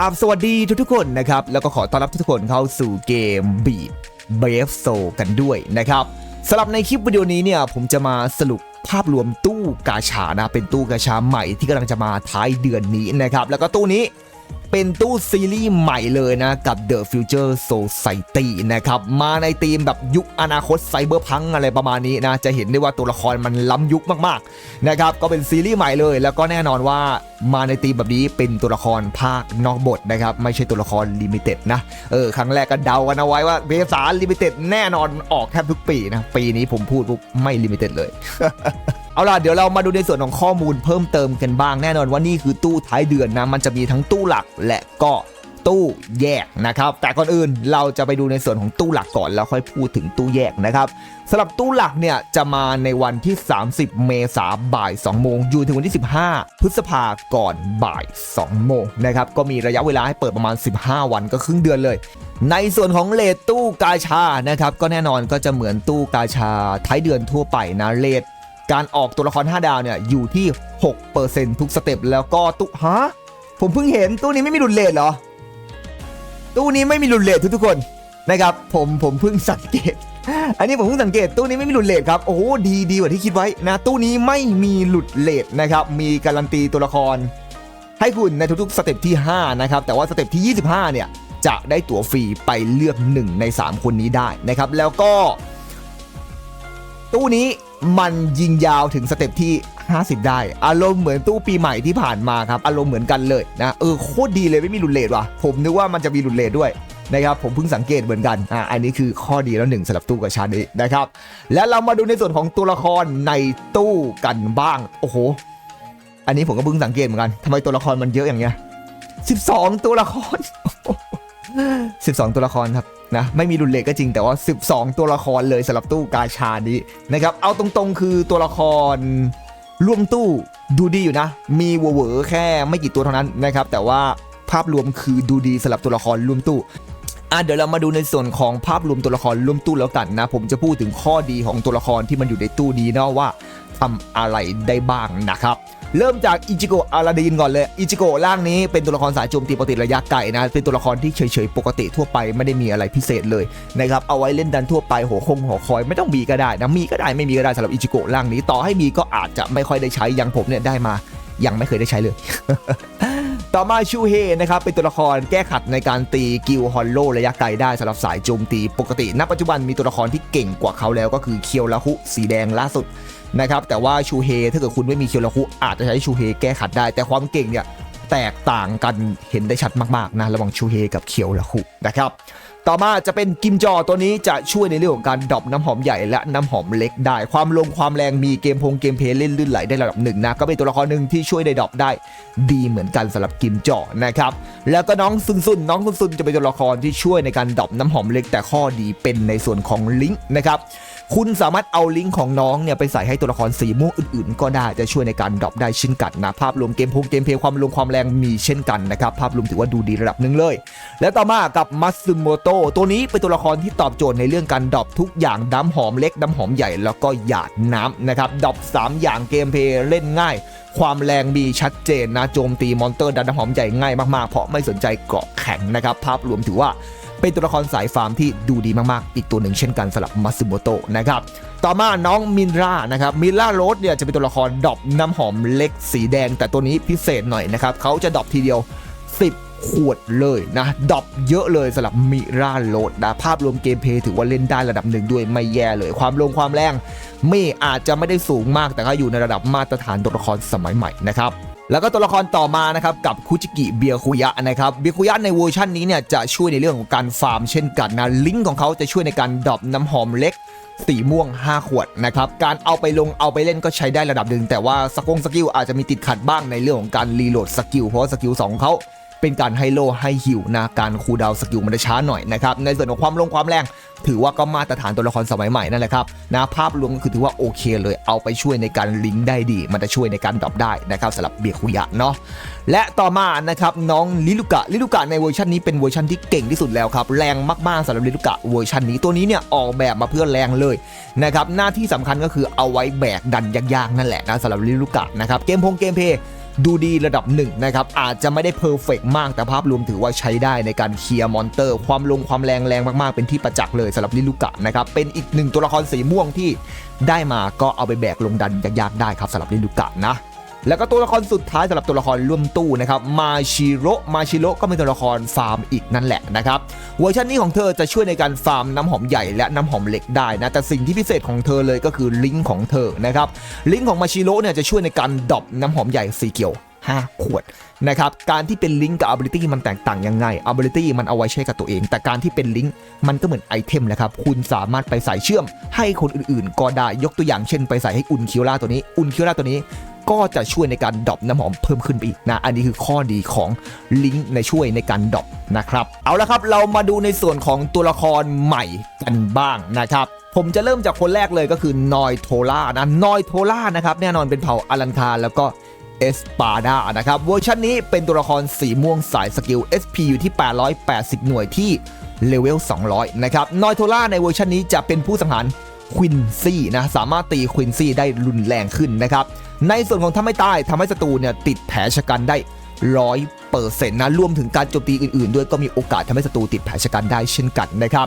ราบสวัสดีทุกๆคนนะครับ แล้วก็ขอต้อนรับทุกคนเข้าสู่เกมบีดเบฟโซกันด้วยนะครับสำหรับในคลิปวิดีโอนี้เนี่ยผมจะมาสรุปภาพรวมตู้กาชานะ เป็นตู้กาชาใหม่ที่กำลังจะมาท้ายเดือนนี้นะครับ แล้วก็ตู้นี้ เป็นตู้ซีรีส์ใหม่เลยนะ กับ The Future Society นะครับ มาในธีมแบบยุคอนาคตไซเบอร์พังอะไรประมาณนี้นะ จะเห็นได้ว่าตัวละครมันล้ำยุคมากๆนะครับก็เป็นซีรีส์ใหม่เลย แล้วก็แน่นอนว่ามาในธีมแบบนี้เป็นตัวละครภาคนอกบทนะครับ ไม่ใช่ตัวละครลิมิเต็ดนะเออครั้งแรกก็เดากันเอาไว้ว่าเบสาลิมิเต็ดแน่นอนออกแทบทุกปีนะ ปีนี้ผมพูดปุ๊บไม่ลิมิเต็ดเลย เอาล่ะเดี๋ยวเรามาดูในส่วนของข้อมูลเพิ่มเติมกันบ้างแน่นอนว่านี่คือตู้ท้ายเดือนนะมันจะมีทั้งตู้หลักและก็ตู้แยกนะครับแต่ก่อนอื่นเราจะไปดูในส่วนของตู้หลักก่อนแล้วค่อยพูดถึงตู้แยกนะครับสำหรับตู้หลักเนี่ยจะมาในวันที่ 30 เมษาบ่าย2โมงอยู่ถึงวันที่ 15 พฤษภาก่อนบ่าย2โมงนะครับก็มีระยะเวลาให้เปิดประมาณ 15 วันก็ครึ่งเดือนเลย ในส่วนของเลทตู้กาชานะครับก็แน่นอนก็จะเหมือนตู้กาชาท้ายเดือนทั่วไปนะเลท การออกตัวละคร 5 ดาวเนี่ยอยู่ที่ 6%ทุกสเต็ปแล้วก็ตู้ฮะผมเพิ่งเห็นตู้นี้ไม่มีหลุดเลทเหรอ ตู้นี้ไม่มีหลุดเลททุกๆคนนะครับผมผมเพิ่งสังเกต อันนี้ผมเพิ่งสังเกตตู้นี้ไม่มีหลุดเลทครับ โอ้ดีดีกว่าที่คิดไว้นะ ตู้นี้ไม่มีหลุดเลทนะครับ มีการันตีตัวละคร ให้คุณในทุกๆสเต็ปที่ 5 นะครับ แต่ว่าสเต็ปที่ 25 เนี่ย จะได้ตั๋วฟรีไปเลือก 1 ใน 3 คนนี้ได้นะครับ แล้วก็ ตู้นี้ มันยิงยาวถึงสเต็ปที่ 50 ได้ อารมณ์เหมือนตู้ปีใหม่ที่ผ่านมาครับ อารมณ์เหมือนกันเลยนะเออโคตรดีเลยไม่มีหลุดเลทว่ะ ผมนึกว่ามันจะมีหลุดเลทด้วยนะครับผมเพิ่งสังเกตเหมือนกันอ่าอันนี้คือข้อดีแล้วหนึ่งสำหรับตู้กระชานี้นะครับ แล้วเรามาดูในส่วนของตัวละครในตู้กันบ้าง โอ้โห อันนี้ผมก็เพิ่งสังเกตเหมือนกันทำไมตัวละครมันเยอะอย่างเงี้ย 12 ตัวละคร 12 ตัวละครครับนะไม่มีรุนเลทก็จริงแต่ว่า 12 ตัวละครเลยสำหรับตู้กาชานี้นะครับเอาตรงๆคือตัวละครร่วมตู้ดูดีอยู่นะ มีเวอร์แค่ไม่กี่ตัวเท่านั้นนะครับแต่ว่าภาพรวมคือดูดีสำหรับตัวละครร่วมตู้อะเดี๋ยวเรามาดูในส่วนของภาพรวมตัวละครร่วมตู้แล้วกันนะ ผมจะพูดถึงข้อดีของตัวละครที่มันอยู่ในตู้นี้นะว่า ทำอะไรได้บ้างนะครับเริ่มจากอิจิโกะอาราดีนก่อนเลย อิจิโกะร่างนี้เป็นตัวละครสายโจมตีปกติระยะไกลนะ เป็นตัวละครที่เฉยๆ ปกติทั่วไปไม่ได้มีอะไรพิเศษเลยนะครับ เอาไว้เล่นดันทั่วไปหัวคงหัวคอยไม่ต้องมีก็ได้นะ มีก็ได้ไม่มีก็ได้สำหรับอิจิโกะร่างนี้ต่อให้มีก็อาจจะไม่ค่อยได้ใช้ อย่างผมเนี่ยได้มา ยังไม่เคยได้ใช้เลยต่อมาชูเฮนะครับเป็นตัวละครแก้ขัดในการตีกิลฮอลโลระยะไกลได้สำหรับสายโจมตีปกติณปัจจุบันมีตัวละครที่เก่งกว่าเขาแล้วก็คือเคียวลาคุสีแดงล่าสุด นะครับแต่ว่าชูเฮถ้าเกิดคุณไม่มีเคียวลาคุอาจจะใช้ชูเฮแก้ขัดได้ แต่ความเก่งเนี่ยแตกต่างกันเห็นได้ชัดมากๆนะระหว่างชูเฮกับเคียวลาคุนะครับต่อมาจะเป็นกิมจอตัวนี้จะช่วยในเรื่องของการดรอปน้ำหอมใหญ่และน้ำหอมเล็กได้ ความลงความแรงมีเกมพงเกมเพลย์เล่นลื่นไหลได้ระดับหนึ่งนะก็เป็นตัวละครหนึ่งที่ช่วยในดรอปได้ ดีเหมือนกันสำหรับกิมจอนะครับแล้วก็น้องซุนซุนน้องซุนซุนจะเป็นตัวละครที่ช่วยในการดรอปน้ำหอมเล็กแต่ข้อดีเป็นในส่วนของลิงก์นะครับ คุณสามารถเอาลิงก์ของน้องเนี่ยไปใส่ให้ตัวละครสีม่วงอื่นๆ ก็ได้จะช่วยในการดรอปได้เช่นกันนะภาพรวมเกมพงเกมเพลย์ความลงความแรงมีเช่นกันนะครับภาพรวมถือว่าดูดีระดับหนึ่งเลย แล้วต่อมากับมัตสึโมโตตัวนี้เป็นตัวละครที่ตอบโจทย์ในเรื่องการดรอปทุกอย่างน้ำหอมเล็กน้ำหอมใหญ่แล้วก็หยาดน้ำนะครับดรอป3 อย่างเกมเพลย์เล่นง่าย ความแรงมีชัดเจนนะโจมตีมอนเตอร์ดันหอมใหญ่ง่ายมากๆ เพราะไม่สนใจเกาะแข็งนะครับภาพรวมถือว่า เป็นตัวละครสายฟาร์มที่ดูดีมากๆ อีกตัวหนึ่งเช่นกันสำหรับมัตสึโมโตะนะครับ ต่อมาน้องมินรานะครับมินราโรสเนี่ยจะเป็นตัวละครดรอปน้ำหอมเล็กสีแดง แต่ตัวนี้พิเศษหน่อยนะครับเขาจะดรอปทีเดียว 10ขวดเลยนะดอปเยอะเลยสำหรับมิราโรดนะภาพรวมเกมเพย์ถือว่าเล่นได้ระดับหนึ่งด้วยไม่แย่เลย ความลงความแรงไม่อาจจะไม่ได้สูงมากแต่ก็อยู่ในระดับมาตรฐานตัวละครสมัยใหม่นะครับ แล้วก็ตัวละครต่อมานะครับกับคุจิกิเบียคุยะนะครับเบียคุยะในเวอร์ชันนี้เนี่ยจะช่วยในเรื่องของการฟาร์มเช่นกันนะลิงก์ของเขาจะช่วยในการดรอปน้ำหอมเล็กสีม่วง 5 ขวดนะครับ การเอาไปลงเอาไปเล่นก็ใช้ได้ระดับหนึ่งแต่ว่าสกงสกิลอาจจะมีติดขัดบ้างในเรื่องของการรีโหลดสกิลเพราะสกิล2เขา เป็นการให้โลให้ฮิวนะการคูดาวสกิลมันจะช้าหน่อยนะครับในส่วนของความลงความแรง ถือว่าก็มาตรฐานตัวละครสมัยใหม่นั่นแหละครับนะภาพรวมก็คือถือว่าโอเคเลยเอาไปช่วยในการลิงก์ได้ดี มันจะช่วยในการดรอปได้นะครับสำหรับเบียคุยะเนาะและต่อมานะครับน้องลิลุกะลิลุกะในเวอร์ชันนี้เป็นเวอร์ชันที่เก่งที่สุดแล้วครับแรงมากๆสำหรับลิลุกะเวอร์ชันนี้ตัวนี้เนี่ยออกแบบมาเพื่อแรงเลยนะครับหน้าที่สำคัญก็คือเอาไว้แบกดันยากๆนั่นแหละนะสำหรับลิลุกะนะครับเกมพงเกมเพย์ ดูดีระดับหนึ่งนะครับอาจจะไม่ได้เพอร์เฟกมากแต่ภาพรวมถือว่าใช้ได้ในการเคลียร์มอนเตอร์ ความลงความแรงแรงมากๆ เป็นที่ประจักษ์เลยสำหรับลิลูกะนะครับเป็นอีกหนึ่งตัวละครสีม่วงที่ได้มาก็เอาไปแบกลงดันยากๆได้ครับสำหรับลิลูกะนะ แล้วก็ตัวละครสุดท้ายสำหรับตัวละครร่วมตู้นะครับมาชิโร่มาชิโร่ก็เป็นตัวละครฟาร์มอีกนั่นแหละนะครับเวอร์ชันนี้ของเธอจะช่วยในการฟาร์มน้ำหอมใหญ่และน้ำหอมเล็กได้นะแต่สิ่งที่พิเศษของเธอเลยก็คือลิงก์ของเธอนะครับลิงก์ของมาชิโร่เนี่ยจะช่วยในการดรอปน้ำหอมใหญ่สีเขียว5ขวดนะครับการที่เป็นลิงก์กับ ability มันแตกต่างยังไง ability มันเอาไว้ใช้กับตัวเอง แต่การที่เป็นลิงก์มันก็เหมือนไอเทมแหละครับ คุณสามารถไปใส่เชื่อมให้คนอื่นๆ ก็ได้ยกตัวอย่างเช่น ไปใส่ให้อุ่นคิวล่าตัวนี้ อุ่นคิวล่าตัวนี้ ก็จะช่วยในการดรอปน้ำหอมเพิ่มขึ้นไปอีกนะ อันนี้คือข้อดีของลิงก์ในช่วยในการดรอปนะครับ เอาละครับเรามาดูในส่วนของตัวละครใหม่กันบ้างนะครับผมจะเริ่มจากคนแรกเลยก็คือนอยโทล่านะนอยโทล่านะครับแน่นอนเป็นเผ่าอลันคาแล้วก็เอสปาดานะครับเวอร์ชันนี้เป็นตัวละครสีม่วงสายสกิล SP อยู่ที่ 880 หน่วยที่เลเวล 200 นะครับนอยโทล่าในเวอร์ชันนี้จะเป็นผู้สังหาร ควินซี่นะสามารถตีควินซี่ได้รุนแรงขึ้นนะครับ ในส่วนของทำให้ตายทำให้ศัตรูเนี่ยติดแผลชะกันได้ร้อยเปอร์เซ็นต์นะรวมถึงการโจมตีอื่นๆ ด้วยก็มีโอกาสทำให้ศัตรูติดแผลชะกันได้เช่นกันนะครับ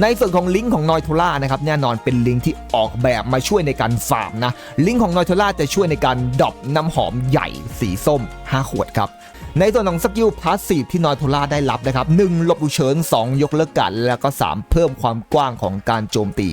ในส่วนของลิงก์ของนอยโทล่านะครับแน่นอนเป็นลิงก์ที่ออกแบบมาช่วยในการฟาร์มนะลิงก์ของนอยโทล่าจะช่วยในการดรอปน้ำหอมใหญ่สีส้ม 5 ขวดครับ ในส่วนของสกิลพาสซีฟที่นอยโทล่าได้รับนะครับ1ลบดูเชิญ 2 ยกเลิกกัน แล้วก็ 3 เพิ่มความกว้างของการโจมตี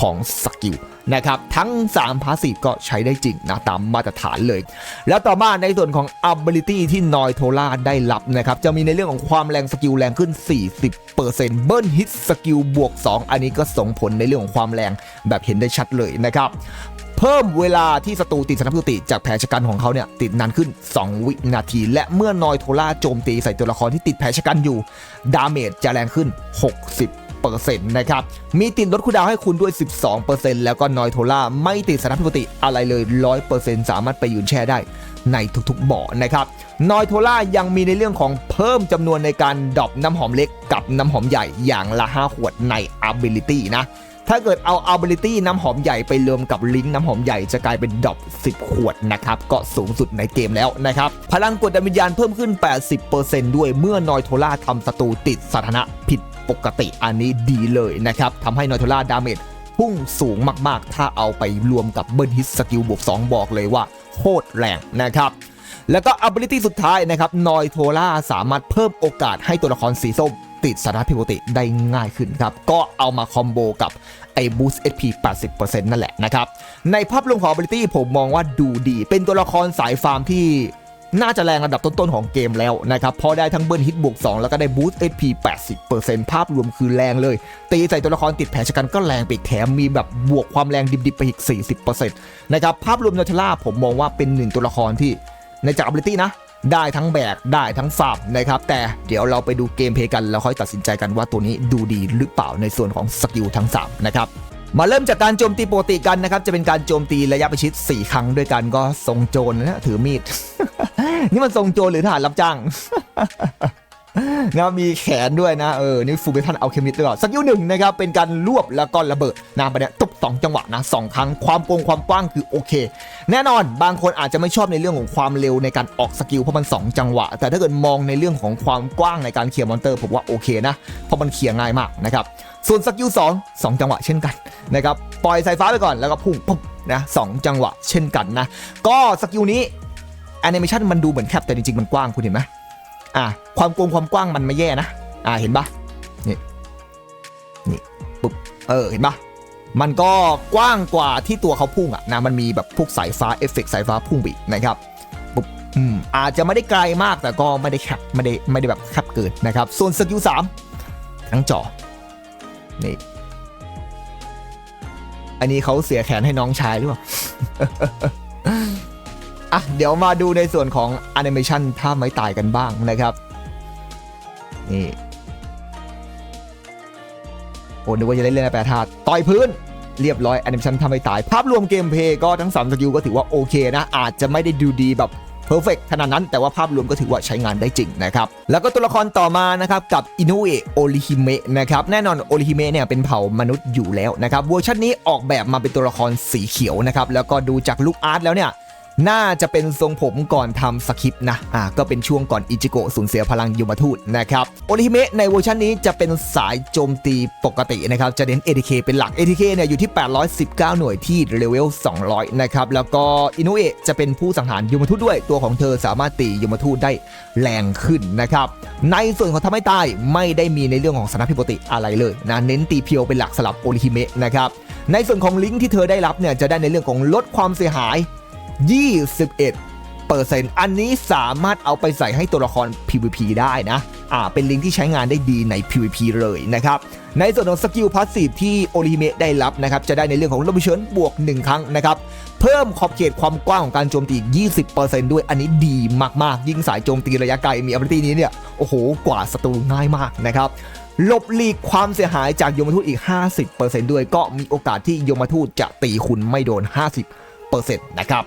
ของสกิลนะครับทั้ง 3 พาสซีฟก็ใช้ได้จริงนะตามมาตรฐานเลย แล้วต่อมาในส่วนของ ability ที่นอยโทล่าได้รับนะครับจะมีในเรื่องของความแรงสกิลแรงขึ้น 40%เบิ้ลฮิตสกิลบวก 2 อันนี้ก็ส่งผลในเรื่องของความแรงแบบเห็นได้ชัดเลยนะครับ เพิ่มเวลาที่ศัตรูติดสนับสติจากแผลชะกันของเขาเนี่ยติดนานขึ้น 2 วินาที และเมื่อนอยโทล่าโจมตีใส่ตัวละครที่ติดแผลชะกันอยู่ ดาเมจจะแรงขึ้น 60%นะครับ มีติดลดคูดาวให้คุณด้วย 12%แล้วก็นอยโทล่าไม่ติดสนับสติอะไรเลย 100%สามารถไปยืนแช่ได้ในทุกๆบ่อนะครับ นอยโทล่ายังมีในเรื่องของเพิ่มจำนวนในการดรอปน้ำหอมเล็กกับน้ำหอมใหญ่อย่างละ 5 ขวดใน ability นะ ถ้าเกิดเอา ability น้ำหอมใหญ่ไปรวมกับลิงก์น้ำหอมใหญ่จะกลายเป็นดอป10 ขวดนะครับก็สูงสุดในเกมแล้วนะครับ พลังกดดันวิญญาณเพิ่มขึ้น 80%ด้วยเมื่อนอยโทล่าทำศัตรูติดสถานะผิดปกติอันนี้ดีเลยนะครับทำให้นอยโทล่าดาเมจพุ่งสูงมากๆ ถ้าเอาไปรวมกับเบิร์นฮิตสกิลบวก2 บอกเลยว่าโคตรแรงนะครับ แล้วก็ ability สุดท้ายนะครับนอยโทล่าสามารถเพิ่มโอกาสให้ตัวละครสีส้ม ติดสถานะผิดปกติได้ง่ายขึ้นครับ ก็เอามาคอมโบกับไอ้ boost HP 80%นั่นแหละนะครับ ในภาพรวมของ ability ผมมองว่าดูดี เป็นตัวละครสายฟาร์มที่น่าจะแรงระดับต้นๆของเกมแล้วนะครับพอได้ทั้งเบิร์นฮิตบวก 2 แล้วก็ได้ boost HP 80%ภาพรวมคือแรงเลย ตีใส่ตัวละครติดแผลชะกันก็แรงไปแถมมีแบบบวกความแรงดิบๆไปอีก 40%นะครับภาพรวมนอทล่าผมมองว่าเป็นหนึ่งตัวละครที่ในจาก ability นะ ได้ทั้งแบกได้ทั้งฟาบนะครับ แต่เดี๋ยวเราไปดูเกมเพย์กันแล้วค่อยตัดสินใจกันว่าตัวนี้ดูดีหรือเปล่าในส่วนของสกิลทั้ง3นะครับมาเริ่มจากการโจมตีปกติกันนะครับ จะเป็นการโจมตีระยะประชิด 4 ครั้งด้วยกันก็ทรงโจรนะถือมีด นี่มันทรงโจรหรือทหารรับจ้าง นะมีแขนด้วยนะ เออ นี่ฟูเบทันเอาเคมิสด้วยสกิลหนึ่งนะครับ เป็นการรวบแล้วก็ระเบิดนะประเนี้ยตบสองจังหวะนะสองครั้งความโกงความกว้างคือโอเค แน่นอนบางคนอาจจะไม่ชอบในเรื่องของความเร็วในการออกสกิลเพราะมัน 2 จังหวะ แต่ถ้าเกิดมองในเรื่องของความกว้างในการเคลียร์มอนเตอร์ผมว่าโอเคนะเพราะมันเคลียร์ง่ายมากนะครับส่วนสกิล2 2 จังหวะเช่นกันนะครับปล่อยสายฟ้าไปก่อนแล้วก็พุ่งปุ๊บนะสองจังหวะเช่นกันนะก็สกิลนี้แอนิเมชันมันดูเหมือนแคบแต่จริงๆมันกว้างคุณเห็นไหม อะความโกงความกว้างมันไม่แย่นะ อ่าเห็นปะนี่นี่ปุ๊บเออเห็นปะมันก็กว้างกว่าที่ตัวเขาพุ่งอะนะมันมีแบบพวกสายฟ้าเอฟเฟกต์สายฟ้าพุ่งไปอีนะครับปุ๊บอืมอาจจะไม่ได้ไกลมากแต่ก็ไม่ได้แคบไม่ได้ไม่ได้แบบแคบเกินนะครับ ส่วนสกิลสามทั้งจอนี่อันนี้เขาเสียแขนให้น้องชายหรือเปล่า อะเดี๋ยวมาดูในส่วนของแอนิเมชันท่าไม้ตายกันบ้างนะครับนี่โอ้นึกว่าจะได้เล่นแปรธาตุต่อยพื้นเรียบร้อยแอนิเมชันท่าไม้ตาย ภาพรวมเกมเพย์ก็ทั้ง 3 สกิลก็ถือว่าโอเคนะ อาจจะไม่ได้ดูดีแบบเพอร์เฟกขนาดนั้นแต่ว่าภาพรวมก็ถือว่าใช้งานได้จริงนะครับ แล้วก็ตัวละครต่อมานะครับกับอินุเอะโอริฮิเมะนะครับแน่นอนโอริฮิเมะเนี่ยเป็นเผ่ามนุษย์อยู่แล้วนะครับเวอร์ชันนี้ออกแบบมาเป็นตัวละครสีเขียวนะครับแล้วก็ดูจากลุคอาร์ตแล้วเนี่ย น่าจะเป็นทรงผมก่อนทำสคริปต์นะ อ่า ก็เป็นช่วงก่อนอิจิโกะสูญเสียพลังยมทูตนะครับ โอริฮิเมะในเวอร์ชันนี้จะเป็นสายโจมตีปกตินะครับ จะเน้น ATK เป็นหลัก ATK เนี่ยอยู่ที่ 819 หน่วยที่เลเวล 200 นะครับ แล้วก็อินุเอะจะเป็นผู้สังหารยมทูตด้วย ตัวของเธอสามารถตียมทูตได้แรงขึ้นนะครับ ในส่วนของทำให้ตายไม่ได้มีในเรื่องของสนพิปติอะไรเลยนะ เน้นตีเพียวเป็นหลักสลับโอริเมะนะครับ ในส่วนของลิงก์ที่เธอได้รับเนี่ยจะได้ในเรื่องของลดความเสียหาย 21 เปอร์เซ็นต์อันนี้สามารถเอาไปใส่ให้ตัวละคร PVP ได้นะ อ่า เป็นลิงก์ที่ใช้งานได้ดีใน PVP เลยนะครับ ในส่วนของสกิลพาสซีฟที่โอริเมะได้รับนะครับ จะได้ในเรื่องของลมเชิญบวก 1 ครั้งนะครับ เพิ่มขอบเขตความกว้างของการโจมตี 20%ด้วย อันนี้ดีมาก ๆ ยิ่งสายโจมตีระยะไกล มีอัลตินี้เนี่ย โอ้โห กว่าศัตรูง่ายมากนะครับหลบหลีกความเสียหายจากยมทูตอีก 50%ด้วย ก็มีโอกาสที่ยมทูตจะตีคุณไม่โดน 50%นะครับ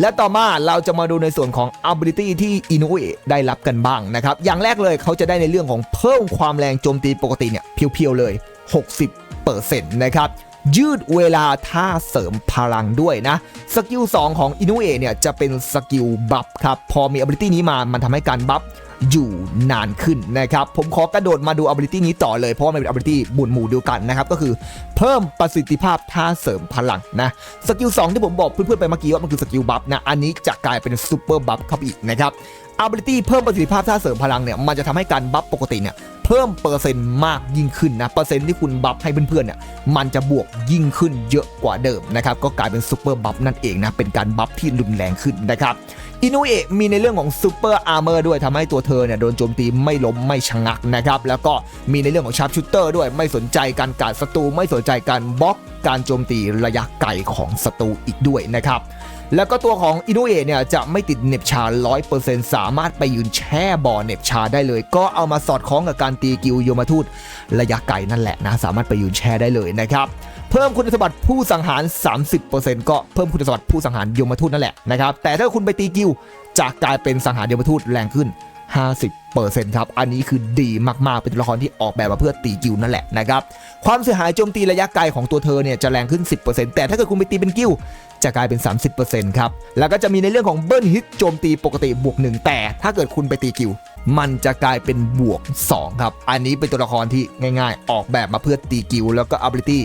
และต่อมาเราจะมาดูในส่วนของ ability ที่อินุเอะได้รับกันบ้างนะครับ อย่างแรกเลยเขาจะได้ในเรื่องของเพิ่มความแรงโจมตีปกติเนี่ยเพียวๆเลย 60%นะครับยืดเวลาท่าเสริมพลังด้วยนะ สกิล 2 ของอินุเอะเนี่ยจะเป็นสกิลบัฟครับ พอมี ability นี้มามันทำให้การบัฟ อยู่นานขึ้นนะครับ ผมขอกระโดดมาดู ability นี้ต่อเลย เพราะว่ามันเป็น ability บุญหมู่เดียวกันนะครับ ก็คือเพิ่มประสิทธิภาพท่าเสริมพลังนะสกิล2ที่ผมบอกเพื่อนๆไปเมื่อกี้ว่ามันคือสกิลบัฟนะอันนี้จะกลายเป็นซูเปอร์บัฟเข้าไปอีกนะครับ ability เพิ่มประสิทธิภาพท่าเสริมพลังเนี่ยมันจะทำให้การบัฟปกติเนี่ยเพิ่มเปอร์เซ็นต์มากยิ่งขึ้นนะเปอร์เซ็นต์ที่คุณบัฟให้เพื่อนๆเนี่ยมันจะบวกยิ่งขึ้นเยอะกว่าเดิมนะครับก็กลายเป็นซูเปอร์บัฟนั่นเองนะเป็นการบัฟที่รุนแรงขึ้นนะครับ อินุเอะมีในเรื่องของซูเปอร์อาร์เมอร์ด้วยทำให้ตัวเธอเนี่ยโดนโจมตีไม่ล้มไม่ชะงักนะครับ แล้วก็มีในเรื่องของชาร์ปชูเตอร์ด้วยไม่สนใจการการศัตรูไม่สนใจการบล็อกการโจมตีระยะไกลของศัตรูอีกด้วยนะครับแล้วก็ตัวของอินุเอะเนี่ยจะไม่ติดเน็บชา 100%สามารถไปยืนแช่บ่อเน็บชาได้เลย ก็เอามาสอดคล้องกับการตีกิวโยมาทูตระยะไกลนั่นแหละนะ สามารถไปยืนแช่ได้เลยนะครับ เพิ่มคุณสมบัติผู้สังหาร 30%ก็เพิ่มคุณสมบัติผู้สังหารยมทูตนั่นแหละนะครับแต่ถ้าคุณไปตีกิวจะกลายเป็นสังหารยมทูตแรงขึ้น 50%ครับ อันนี้คือดีมาก ๆ เป็นตัวละครที่ออกแบบมาเพื่อตีกิวนั่นแหละนะครับ ความเสียหายโจมตีระยะไกลของตัวเธอเนี่ยจะแรงขึ้น 10%แต่ถ้าเกิดคุณไปตีเป็นกิว จะกลายเป็น 30%ครับ แล้วก็จะมีในเรื่องของเบิ้ลฮิตโจมตีปกติบวก 1 แต่ถ้าเกิดคุณไปตีกิว มันจะกลายเป็นบวก 2 ครับ อันนี้เป็นตัวละครที่ง่ายๆ ออกแบบมาเพื่อตีกิว แล้วก็ ability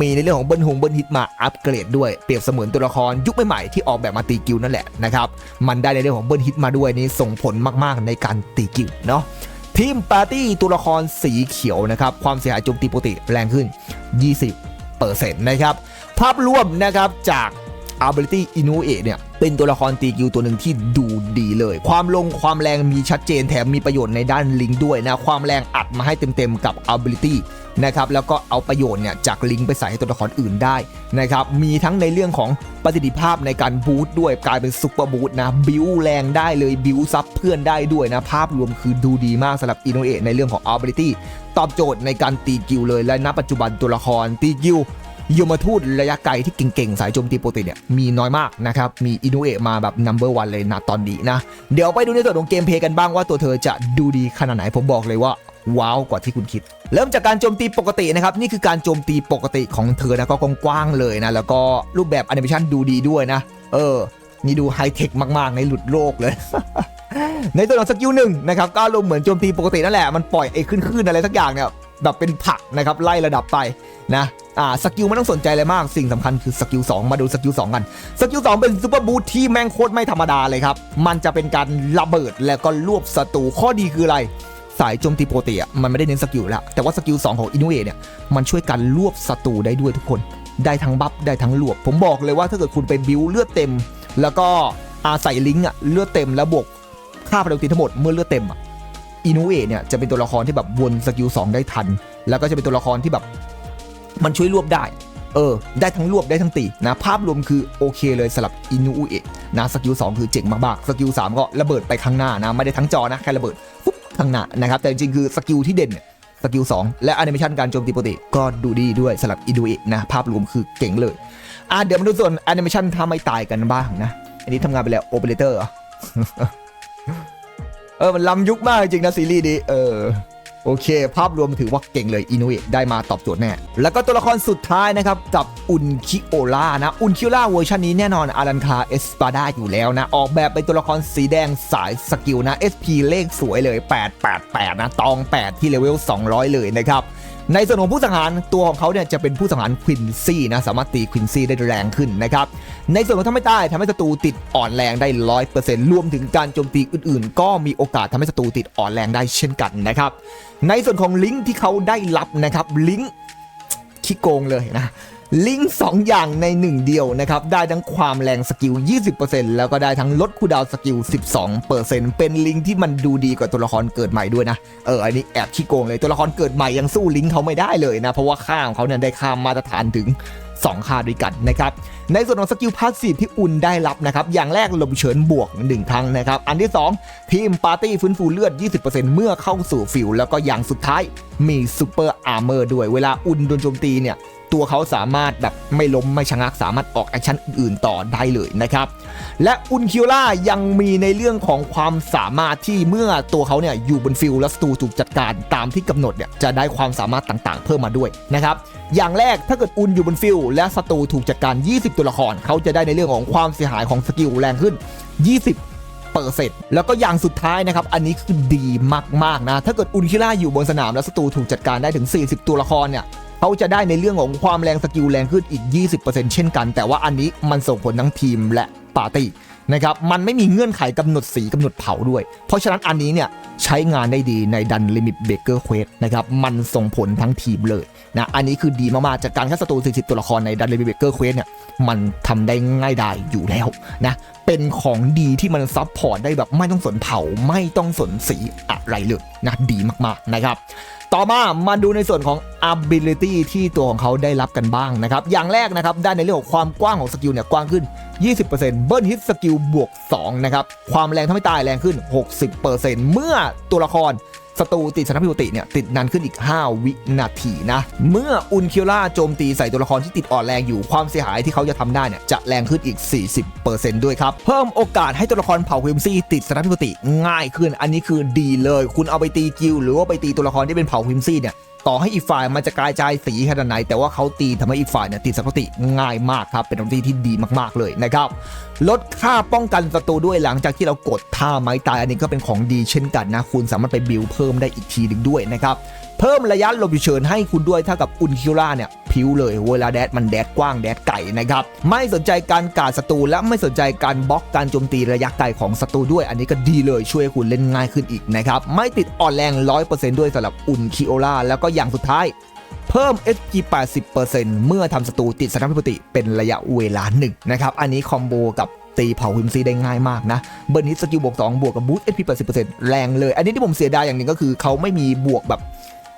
มีในเรื่องของเบิ้ลฮงเบิ้ลฮิตมาอัปเกรดด้วยเปรียบเสมือนตัวละครยุคใหม่ๆที่ออกแบบมาตีกิวนั่นแหละนะครับมันได้ในเรื่องของเบิ้ลฮิตมาด้วยนี่ส่งผลมากๆในการตีกิวเนาะทีมปาร์ตี้ตัวละครสีเขียวนะครับความเสียหายโจมตีปกติแรงขึ้น 20%นะครับ ภาพรวมนะครับจาก ability Inoue เนี่ย เป็นตัวละครตีกิวตัวหนึ่งที่ดูดีเลย ความลงความแรงมีชัดเจนแถมมีประโยชน์ในด้านลิงด้วยนะ ความแรงอัดมาให้เต็มๆกับ ability นะครับ แล้วก็เอาประโยชน์เนี่ยจากลิงไปใส่ให้ตัวละครอื่นได้นะครับ มีทั้งในเรื่องของประสิทธิภาพในการบูตด้วยกลายเป็นซุปเปอร์บูตนะบิวแรงได้เลยบิวซับเพื่อนได้ด้วยนะ ภาพรวมคือดูดีมากสำหรับ Inoue ในเรื่องของ ability ตอบโจทย์ในการตีกิวเลยและณปัจจุบันตัวละครตีกิว ยมทูตระยะไกลที่เก่งๆ สายโจมตีปกติเนี่ยมีน้อยมากนะครับ มีอินุเอะมาแบบนัมเบอร์วันเลยนะตอนนี้นะ เดี๋ยวไปดูในส่วนของเกมเพย์กันบ้างว่าตัวเธอจะดูดีขนาดไหนผมบอกเลยว่าว้าวกว่าที่คุณคิด เริ่มจากการโจมตีปกตินะครับ นี่คือการโจมตีปกติของเธอนะก็กว้างๆเลยนะ แล้วก็รูปแบบแอนิเมชันดูดีด้วยนะ เออ นี่ดูไฮเทคมากๆในหลุดโลกเลย ในตัวของสกิลหนึ่งนะครับก็อารมณ์เหมือนโจมตีปกตินั่นแหละมันปล่อยไอ้ขึ้นๆอะไรสักอย่างเนี่ยแบบเป็นผักนะครับไล่ระดับไปนะ อ่าสกิลไม่ต้องสนใจเลยมาก สิ่งสำคัญคือสกิล2มาดูสกิล2กัน สกิล2เป็นซูเปอร์บูทที่แม่งโคตรไม่ธรรมดาเลยครับ มันจะเป็นการระเบิดแล้วก็รวบศัตรูข้อดีคืออะไร สายโจมตีโปกติอะมันไม่ได้เน้นสกิลแล้ว แต่ว่าสกิล2ของอินุเอะเนี่ยมันช่วยกันรวบศัตรูได้ด้วยทุกคน ได้ทั้งบัฟได้ทั้งรวบ ผมบอกเลยว่าถ้าเกิดคุณไปบิวเลือดเต็ม แล้วก็อาใส่ลิงก์อะเลือดเต็มแล้วบวกค่าพลังตีทั้งหมดเมื่อเลือดเต็มอะอินุเอะเนี่ยจะเป็นตัวละครที่แบบวนสกิล2ได้ทัน แล้วก็จะเป็นตัวละครที่แบบ มันช่วยรวบได้ เออ ได้ทั้งรวบได้ทั้งตีนะ ภาพรวมคือโอเคเลยสำหรับอินูอุเอะนะสกิล2คือเจ๋งมากๆสกิล3ก็ระเบิดไปข้างหน้านะ ไม่ได้ทั้งจอนะ แค่ระเบิดปุ๊บข้างหน้านะครับ แต่จริงๆคือสกิลที่เด่นเนี่ยสกิล2และแอนิเมชันการโจมตีปกติก็ดูดีด้วยสำหรับอินูเอะนะ ภาพรวมคือเก่งเลยอะเดี๋ยวมาดูส่วนแอนิเมชันถ้าไม่ตายกันบ้างนะ อันนี้ทำงานไปแล้วโอเปอเรเตอร์เออมันล้ำยุคมากจริงนะซีรีส์นี้เออ โอเค ภาพรวมถือว่าเก่งเลยอินุเอะได้มาตอบโจทย์แน่ แล้วก็ตัวละครสุดท้ายนะครับ กับอุนคิโอล่านะ อุนคิโอล่าเวอร์ชันนี้แน่นอนอารันคาเอสปาดาอยู่แล้วนะ ออกแบบเป็นตัวละครสีแดงสายสกิลนะ SP เลขสวยเลย 888 นะ ตอง 8 ที่เลเวล 200 เลยนะครับ ในส่วนของผู้สังหารตัวของเขาเนี่ยจะเป็นผู้สังหารควินซี่นะสามารถตีควินซี่ได้แรงขึ้นนะครับในส่วนของทำให้ใต้ทำให้ศัตรูติดอ่อนแรงได้ร้อยเปอร์เซ็นต์รวมถึงการโจมตีอื่นๆ ก็มีโอกาสทำให้ศัตรูติดอ่อนแรงได้เช่นกันนะครับในส่วนของลิงก์ที่เขาได้รับนะครับลิงก์ขี้โกงเลยนะ ลิงก์สองอย่างในหนึ่งเดียวนะครับ ได้ทั้งความแรงสกิล 20%แล้วก็ได้ทั้งลดคูดาวสกิล 12%เป็นลิงก์ที่มันดูดีกว่าตัวละครเกิดใหม่ด้วยนะ เออ อันนี้แอบขี้โกงเลยตัวละครเกิดใหม่ยังสู้ลิงก์เขาไม่ได้เลยนะ เพราะว่าค่าของเขาเนี่ยได้ค่ามาตรฐานถึง2ค่าด้วยกันนะครับ ในส่วนของสกิลพาสซีฟที่อุ่นได้รับนะครับ อย่างแรกลมเฉินบวก 1 ครั้งนะครับ อันที่ 2 ทีมปาร์ตี้ฟื้นฟูเลือด 20%เมื่อเข้าสู่ฟิลแล้วก็อย่างสุดท้ายมีซูเปอร์อาร์เมอร์ด้วย เวลาอุ่นโดนโจมตีเนี่ย ตัวเขาสามารถแบบไม่ล้มไม่ชะงักสามารถออกแอคชั่นอื่นๆต่อได้เลยนะครับ และอุนคิวล่ายังมีในเรื่องของความสามารถที่เมื่อตัวเขาเนี่ยอยู่บนฟิลและสตูถูกจัดการตามที่กำหนดเนี่ยจะได้ความสามารถต่างๆ เพิ่มมาด้วยนะครับอย่างแรกถ้าเกิดอุนอยู่บนฟิลและสตูถูกจัดการ 20 ตัวละครเขาจะได้ในเรื่องของความเสียหายของสกิลแรงขึ้น 20เปอร์เซ็นต์แล้วก็อย่างสุดท้ายนะครับ อันนี้คือดีมาก ๆ นะ ถ้าเกิดอุนคิล่าอยู่บนสนามแล้วศัตรูถูกจัดการได้ถึง 40 ตัวละครเนี่ย เขาจะได้ในเรื่องของความแรงสกิลแรงขึ้นอีก 20%เช่นกัน แต่ว่าอันนี้มันส่งผลทั้งทีมและปาร์ตี้นะครับมันไม่มีเงื่อนไขกำหนดสีกำหนดเผาด้วย เพราะฉะนั้นอันนี้เนี่ยใช้งานได้ดีในดันลิมิตเบเกอร์เควสนะครับมันส่งผลทั้งทีมเลยนะอันนี้คือดีมากๆจากการแค่ศัตรู40 ตัวละครในดันลิมิตเบเกอร์เควสเนี่ยมันทำได้ง่ายดายอยู่แล้วนะ เป็นของดีที่มันซับพอร์ตได้แบบไม่ต้องสนเผาไม่ต้องสนสีอะไรเลยนะดีมากๆนะครับ ต่อมามาดูในส่วนของ ability ที่ตัวของเขาได้รับกันบ้างนะครับ อย่างแรกนะครับได้ในเรื่องของความกว้างของสกิลเนี่ยกว้างขึ้น 20%เบิ้ลฮิตสกิลบวก2นะครับความแรงทำให้ตายแรงขึ้น 60%เมื่อตัวละคร ศัตรูติดสถานพิวติเนี่ยติดนานขึ้นอีก 5 วินาทีนะ เมื่ออุนคิล่าโจมตีใส่ตัวละครที่ติดอ่อนแรงอยู่ความเสียหายที่เขาจะทำได้เนี่ยจะแรงขึ้นอีก 40%ด้วยครับ เพิ่มโอกาสให้ตัวละครเผ่าควิมซี่ติดสถานพิวติง่ายขึ้น อันนี้คือดีเลย คุณเอาไปตีกิลหรือว่าไปตีตัวละครที่เป็นเผ่าควิมซี่เนี่ย ต่อให้อีกฝ่ายมันจะกลายใจายสีขนาดไหน แต่ว่าเขาตีทำให้อีกฝ่ายเนี่ยติดสถานพิวติง่ายมากครับ เป็นดนตรที่ดีมากๆเลยนะครับ ลดค่าป้องกันศัตรูด้วยหลังจากที่เรากดท่าไม้ตายอันนี้ก็เป็นของดีเช่นกันนะ คุณสามารถไปบิวเพิ่มได้อีกทีหนึ่งด้วยนะครับ เพิ่มระยะลบฉุกเฉินให้คุณด้วยถ้ากับอุนคิล่าเนี่ยพิวเลยเวลาแดดมันแดดกว้างแดดไก่นะครับไม่สนใจการกาดศัตรูและไม่สนใจการบล็อกการโจมตีระยะไกลของศัตรูด้วย อันนี้ก็ดีเลยช่วยคุณเล่นง่ายขึ้นอีกนะครับไม่ติดอ่อนแรง 100%ด้วยสำหรับอุนคิโอล่าแล้วก็อย่างสุดท้ายเพิ่ม SG 80%เมื่อทำศัตรูติดสถานพิปติเป็นระยะเวลาหนึ่งนะครับ อันนี้คอมโบกับตีเผาวิมซีได้ง่ายมากนะ เบิร์นฮิตสกิลบวก 2 บวกกับบูสต์ SP 80%แรงเลย อันนี้ที่ผมเสียดายอย่างหนึ่งก็คือเขาไม่มีบวกแบบ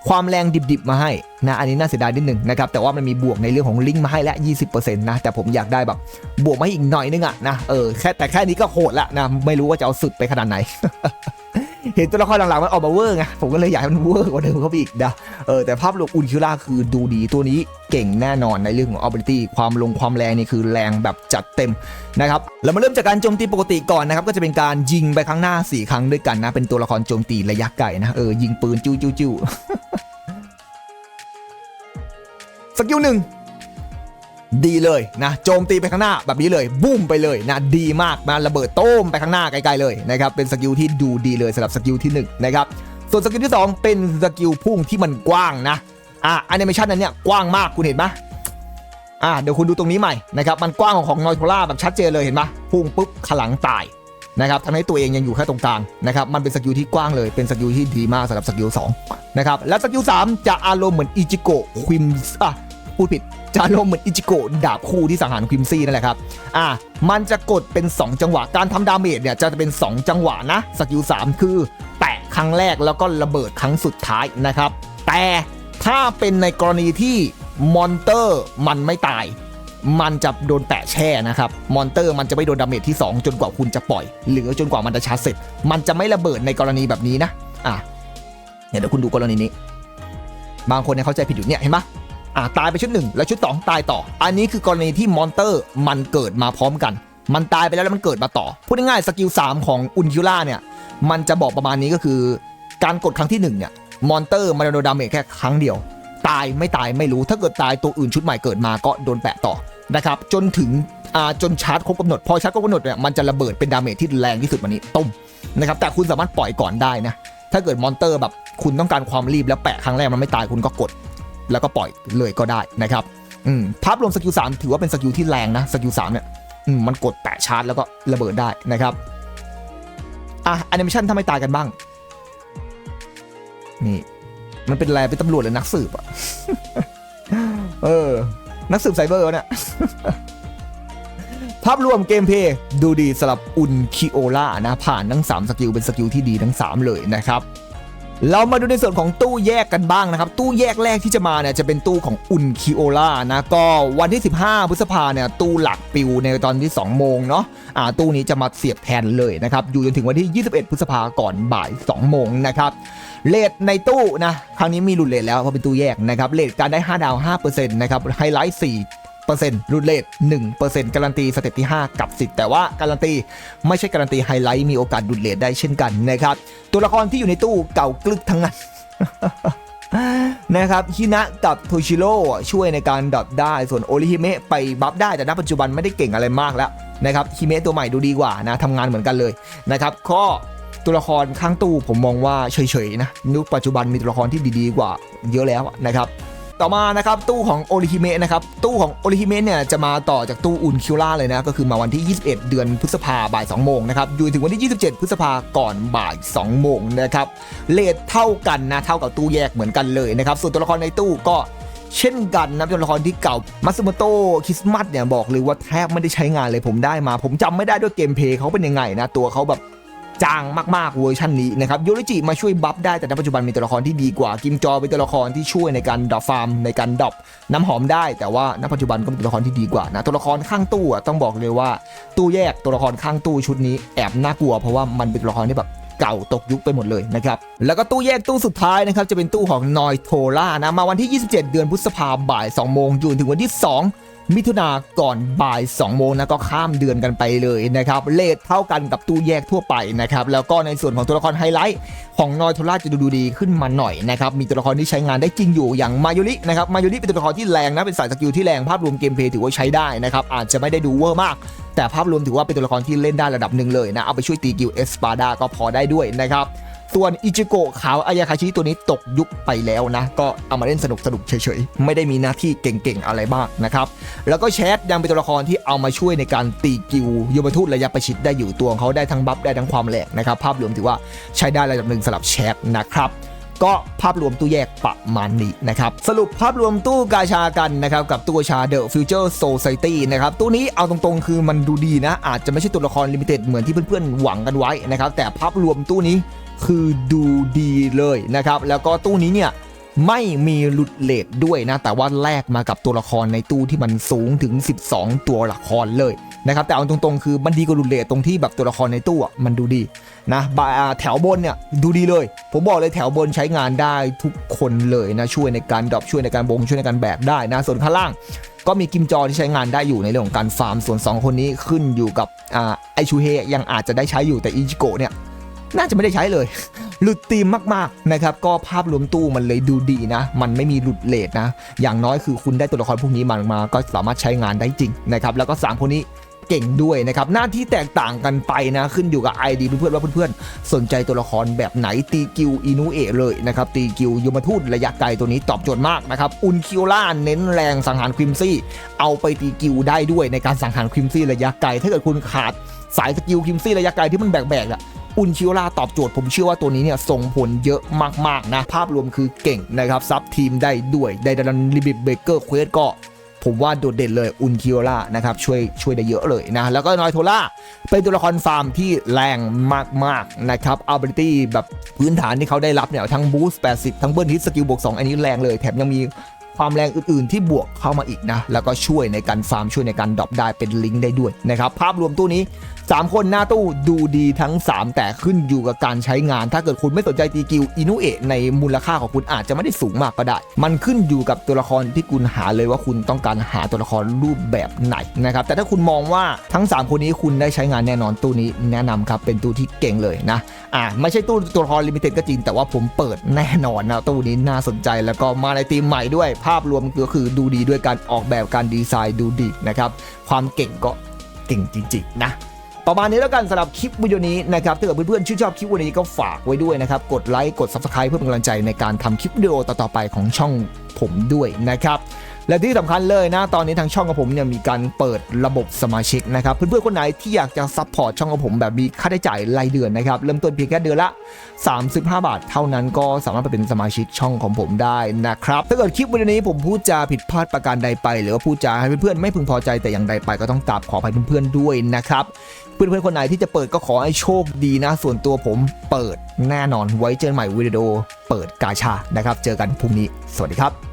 ความแรงดิบๆมาให้นะอันนี้น่าเสียดายนิดหนึ่งนะครับแต่ว่ามันมีบวกในเรื่องของลิงก์มาให้และ 20%นะแต่ผมอยากได้แบบบวกมาอีกหน่อยนึงอะนะเออแค่แต่แค่นี้ก็โหดละนะไม่รู้ว่าจะเอาสุดไปขนาดไหน เห็นตัวละครหลังๆมันออกมาเวอร์ไงผมก็เลยอยากให้มันเวอร์กว่าเดิมเข้าไปอีกนะเออแต่ภาพรวมอุนคิล่าคือดูดีตัวนี้เก่งแน่นอนในเรื่องของ ability ความลงความแรงนี่คือแรงแบบจัดเต็มนะครับเรามาเริ่มจากการโจมตีปกติก่อนนะครับก็จะเป็นการยิงไปข้างหน้า 4 ครั้งด้วยกันนะ เป็นตัวละครโจมตีระยะไกลนะเออยิงปืนจิ้วจิ้วจิ้วสกิลหนึ่ง ดีเลยนะโจมตีไปข้างหน้าแบบนี้เลยบุ้มไปเลยนะดีมากนะระเบิดโต้มไปข้างหน้าไกลๆเลยนะครับเป็นสกิลที่ดูดีเลยสำหรับสกิลที่หนึ่งนะครับส่วนสกิลที่สองเป็นสกิลพุ่งที่มันกว้างนะอะแอนิเมชันนั้นเนี่ยกว้างมากคุณเห็นไหมอะเดี๋ยวคุณดูตรงนี้ใหม่นะครับมันกว้างของของนอยโทล่าแบบชัดเจนเลยเห็นไหมพุ่งปุ๊บขลังตายนะครับทำให้ตัวเองยังอยู่แค่ตรงกลางนะครับมันเป็นสกิลที่กว้างเลยเป็นสกิลที่ดีมากสำหรับสกิลสองนะครับและสกิลสามจะอารมณ์เหมือนอิจิโกะควิมอะพูดผิด จะอารเหมือนอิจิโกะดาบคู่ที่สังหารควิมซี่นั่นแหละครับ อะ มันจะกดเป็น 2 จังหวะ การทำดาเมจเนี่ยจะเป็น 2 จังหวะนะ สกิล 3 คือ แตะครั้งแรกแล้วก็ระเบิดครั้งสุดท้ายนะครับ แต่ถ้าเป็นในกรณีที่มอนเตอร์มันไม่ตาย มันจะโดนแตะแช่นะครับ มอนเตอร์มันจะไม่โดนดาเมจที่ 2 จนกว่าคุณจะปล่อย หรือจนกว่ามันจะชาร์จเสร็จ มันจะไม่ระเบิดในกรณีแบบนี้นะ อะเนี่ยเดี๋ยวคุณดูกรณีนี้ บางคนเนี่ยเข้าใจผิดอยู่เนี่ยเห็นปะ อ่าตายไปชุดหนึ่งแล้วชุดสองตายต่อ อันนี้คือกรณีที่มอนเตอร์มันเกิดมาพร้อมกัน มันตายไปแล้วแล้วมันเกิดมาต่อ พูดง่ายๆสกิล3ของอุนคิล่าเนี่ย มันจะบอกประมาณนี้ก็คือ การกดครั้งที่1เนี่ยมอนเตอร์มันโดนดาเมจแค่ครั้งเดียว ตายไม่ตายไม่รู้ถ้าเกิดตายตัวอื่นชุดใหม่เกิดมาก็โดนแปะต่อนะครับจนถึงจนชาร์จครบกำหนด พอชาร์จครบกำหนดเนี่ยมันจะระเบิดเป็นดาเมจที่แรงที่สุดวันนี้ตุ้มนะครับแต่คุณสามารถปล่อยก่อนได้นะถ้าเกิดมอนเตอร์แบบคุณต้องการความรีบแล้วแปะครั้งแรกมันไม่ตายคุณก็กด แล้วก็ปล่อยเลยก็ได้นะครับอืมภาพรวมสกิลสามถือว่าเป็นสกิลที่แรงนะสกิลสามเนี่ยอืมมันกดแปะชาร์จแล้วก็ระเบิดได้นะครับอะแอนิเมชันถ้าไมตายกันบ้าง นี่ มันเป็นอะไรเป็นตำรวจหรือนักสืบอะเออ นักสืบไซเบอร์เนี่ยภาพรวมเกมเพย์ดูดีสำหรับอุนคิโอล่านะ ผ่านทั้ง 3 สกิลเป็นสกิลที่ดีทั้ง 3 เลยนะครับ เรามาดูในส่วนของตู้แยกกันบ้างนะครับ ตู้แยกแรกที่จะมาเนี่ยจะเป็นตู้ของอุนคิโอล่านะก็วันที่ 15 พฤษภาเนี่ยตู้หลักปิวในตอนที่ 2 โมงเนาะอ่าตู้นี้จะมาเสียบแทนเลยนะครับ อยู่จนถึงวันที่ 21 พฤษภาก่อนบ่าย 2 โมงนะครับเลทในตู้นะครั้งนี้มีหลุดเลทแล้วเพราะเป็นตู้แยกนะครับเลทการได้ 5 ดาว 5%นะครับไฮไลท์4 รุดเลท1%การันตีสเต็ปที่ 5 กับ 10 แต่ว่าการันตีไม่ใช่การันตีไฮไลท์มีโอกาสดุดเลทได้เช่นกันนะครับตัวละครที่อยู่ในตู้เก่ากลึกทั้งนั้นนะครับฮินะกับโทชิโร่ช่วยในการดับได้ส่วนโอริฮิเมะไปบัฟได้แต่ณปัจจุบันไม่ได้เก่งอะไรมากแล้วนะครับฮิเมะตัวใหม่ดูดีกว่านะทำงานเหมือนกันเลยนะครับข้อตัวละครข้างตู้ผมมองว่าเฉยๆนะนุปัจจุบันมีตัวละครที่ดีๆกว่าเยอะแล้วนะครับ ต่อมานะครับตู้ของโอริฮิเมะนะครับตู้ของโอริฮิเมะเนี่ยจะมาต่อจากตู้อุนคิวล่าเลยนะก็คือมาวันที่ 21 เดือนพฤษภาบ่าย2โมงนะครับอยู่ถึงวันที่ 27 พฤษภาก่อนบ่าย2โมงนะครับเลทเท่ากันนะเท่ากับตู้แยกเหมือนกันเลยนะครับส่วนตัวละครในตู้ก็เช่นกันนะตัวละครที่เก่ามัสโมโตคริสต์มาสเนี่ยบอกเลยว่าแทบไม่ได้ใช้งานเลยผมได้มา ผมจำไม่ได้ด้วยเกมเพลย์เขาเป็นยังไงนะตัวเขาแบบ จางมากๆเวอร์ชันนี้นะครับโยริจิมาช่วยบัฟได้แต่ในปัจจุบันมีตัวละครที่ดีกว่ากิมจอเป็นตัวละครที่ช่วยในการดรอฟาร์มในการดรอปน้ำหอมได้ แต่ว่าณปัจจุบันก็เป็นตัวละครที่ดีกว่านะตัวละครข้างตู้อะต้องบอกเลยว่า ตู้แยกตัวละครข้างตู้ชุดนี้แอบน่ากลัว เพราะว่ามันเป็นตัวละครที่แบบเก่าตกยุคไปหมดเลยนะครับ แล้วก็ตู้แยกตู้สุดท้ายนะครับ จะเป็นตู้ของนอยโทล่านะ มาวันที่ 27 เดือนพฤษภาบ่าย 2 โมงยู่ถึงวันที่ 2 มิถุนาก่อนบ่าย 2 โมงนะก็ข้ามเดือนกันไปเลยนะครับเลทเท่ากันกับตู้แยกทั่วไปนะครับแล้วก็ในส่วนของตัวละครไฮไลท์ของนอยโทล่าจะดูดูดีขึ้นมาหน่อยนะครับมีตัวละครที่ใช้งานได้จริงอยู่อย่างมายุรินะครับมายุริเป็นตัวละครที่แรงนะเป็นสายสกิลที่แรงภาพรวมเกมเพลย์ถือว่าใช้ได้นะครับอาจจะไม่ได้ดูเวอร์มาก แต่ภาพรวมถือว่าเป็นตัวละครที่เล่นได้ระดับหนึ่งเลยนะเอาไปช่วยตีกิลเอสปาดาก็พอได้ด้วยนะครับ ส่วนอิจิโกะขาวอายาคาชิตัวนี้ตกยุคไปแล้วนะ ก็เอามาเล่นสนุกสนุกเฉยๆ ไม่ได้มีหน้าที่เก่งๆอะไรมากนะครับ แล้วก็แชทยังเป็นตัวละครที่เอามาช่วยในการตีกิวโยมทูตระยะประชิดได้อยู่ตัวของเขาได้ทั้งบัฟได้ทั้งความแรงนะครับ ภาพรวมถือว่าใช้ได้ระดับหนึ่งสำหรับแชทนะครับก็ภาพรวมตู้แยกประมาณนี้นะครับ สรุปภาพรวมตู้กาชากันนะครับ กับตู้ชาเดอะฟิวเจอร์โซซ i ตี้นะครับ ตู้นี้เอาตรงๆ คือมันดูดีนะ อาจจะไม่ใช่ตัวละครลิมิเต็ดเหมือนที่เพื่อนๆ หวังกันไว้นะครับ แต่ภาพรวมตู้นี้ คือดูดีเลยนะครับ แล้วก็ตู้นี้เนี่ยไม่มีหลุดเลทด้วยนะ แต่ว่าแลกมากับตัวละครในตู้ที่มันสูงถึง 12 ตัวละครเลยนะครับ แต่เอาตรงๆ คือมันดีกว่าหลุดเลทตรงที่แบบตัวละครในตู้อะมันดูดีนะบแถวบนเนี่ยดูดีเลย ผมบอกเลยแถวบนใช้งานได้ทุกคนเลยนะ ช่วยในการดรอปช่วยในการบงช่วยในการแบกได้นะ ส่วนข้างล่างก็มีกิมจอที่ใช้งานได้อยู่ในเรื่องของการฟาร์ม ส่วน 2 คนนี้ขึ้นอยู่กับอไอชูเฮยังอาจจะได้ใช้อยู่แต่อิจิโกะเนี่ย น่าจะไม่ได้ใช้เลย หลุดตีมมากๆนะครับก็ภาพรวมตู้มันเลยดูดีนะ มันไม่มีหลุดเลทนะ อย่างน้อยคือคุณได้ตัวละครพวกนี้มามา ก็สามารถใช้งานได้จริงนะครับแล้วก็สามคนนี้เก่งด้วยนะครับหน้าที่แตกต่างกันไปนะ ขึ้นอยู่กับ ID เพื่อนๆว่าเพื่อนๆ สนใจตัวละครแบบไหนตีกิวอินุเอะเลยนะครับตีกิวยมทูตระยะไกลตัวนี้ตอบโจทย์มากนะครับอุนคิวล่าเน้นแรงสังหารควิมซี่ เอาไปตีกิวได้ด้วยในการสังหารควิมซี่ระยะไกลถ้าเกิดคุณขาดสายสกิลควิมซี่ระยะไกลที่มันแบกๆอะ อุนชิวราตอบโจทย์ผมเชื่อว่าตัวนี้เนี่ยส่งผลเยอะมากๆนะ ภาพรวมคือเก่งนะครับ ซับทีมได้ด้วยไดดันลิบิเบเกอร์เควสก็ผมว่าโดดเด่นเลยอุนคิวรานะครับช่วยช่วยได้เยอะเลยนะ แล้วก็นอยโทล่าเป็นตัวละครฟาร์มที่แรงมาก ๆ นะครับอัลเบอร์ตี้แบบพื้นฐานที่เขาได้รับเนี่ย ทั้งบูสต์80 ทั้งเบิร์นฮิตสกิลบวก 2 อันนี้แรงเลย แถมยังมีความแรงอื่น ๆ ที่บวกเข้ามาอีกนะ แล้วก็ช่วยในการฟาร์มช่วยในการดรอปได้เป็นลิงก์ได้ด้วยนะครับ ภาพรวมตู้นี้ 3 คนหน้าตู้ดูดีทั้ง 3 แต่ขึ้นอยู่กับการใช้งาน ถ้าเกิดคุณไม่สนใจตีกิลอินุเอะในมูลค่าของคุณอาจจะไม่ได้สูงมากก็ได้ มันขึ้นอยู่กับตัวละครที่คุณหาเลยว่าคุณต้องการหาตัวละครรูปแบบไหนนะครับแต่ถ้าคุณมองว่าทั้ง 3 คนนี้คุณได้ใช้งานแน่นอนตู้นี้แนะนำครับเป็นตู้ที่เก่งเลยนะอ่าไม่ใช่ตู้ตัวละครลิมิเต็ดก็จริง แต่ว่าผมเปิดแน่นอนนะตู้นี้น่าสนใจแล้วก็มาในธีมใหม่ด้วย ภาพรวมก็คือดูดีด้วยการออกแบบการดีไซน์ดูดีนะครับความเก่งก็เก่งจริงๆนะ ประมาณนี้แล้วกันสำหรับคลิปวิดีโอนี้นะครับถ้าเกิดเพื่อนๆชื่นชอบคลิปวิดีโอนี้ก็ฝากไว้ด้วยนะครับกดไลค์กด Subscribe เพื่อเป็นกำลังใจในการทำคลิปวิดีโอต่อๆไปของช่องผมด้วยนะครับและที่สำคัญเลยนะตอนนี้ทางช่องของผมเนี่ยมีการเปิดระบบสมาชิกนะครับเพื่อนๆคนไหนที่อยากจะซัพพอร์ตช่องของผมแบบมีค่าใช้จ่ายรายเดือนนะครับเริ่มต้นเพียงแค่เดือนละ 35 บาท เท่านั้นก็สามารถไปเป็นสมาชิกช่องของผมได้นะครับถ้าเกิดคลิปวิดีโอนี้ผมพูดจาผิดพลาดประการใดไป หรือว่าพูดจาให้เพื่อนๆไม่พึงพอใจแต่อย่างใดไปก็ต้องกราบขออภัยเพื่อนๆด้วยนะครับ เพื่อนๆคนไหนที่จะเปิดก็ขอให้โชคดีนะ ส่วนตัวผมเปิดแน่นอนไว้เจอใหม่วิดีโอเปิดกาชานะครับ เจอกันพรุ่งนี้ สวัสดีครับ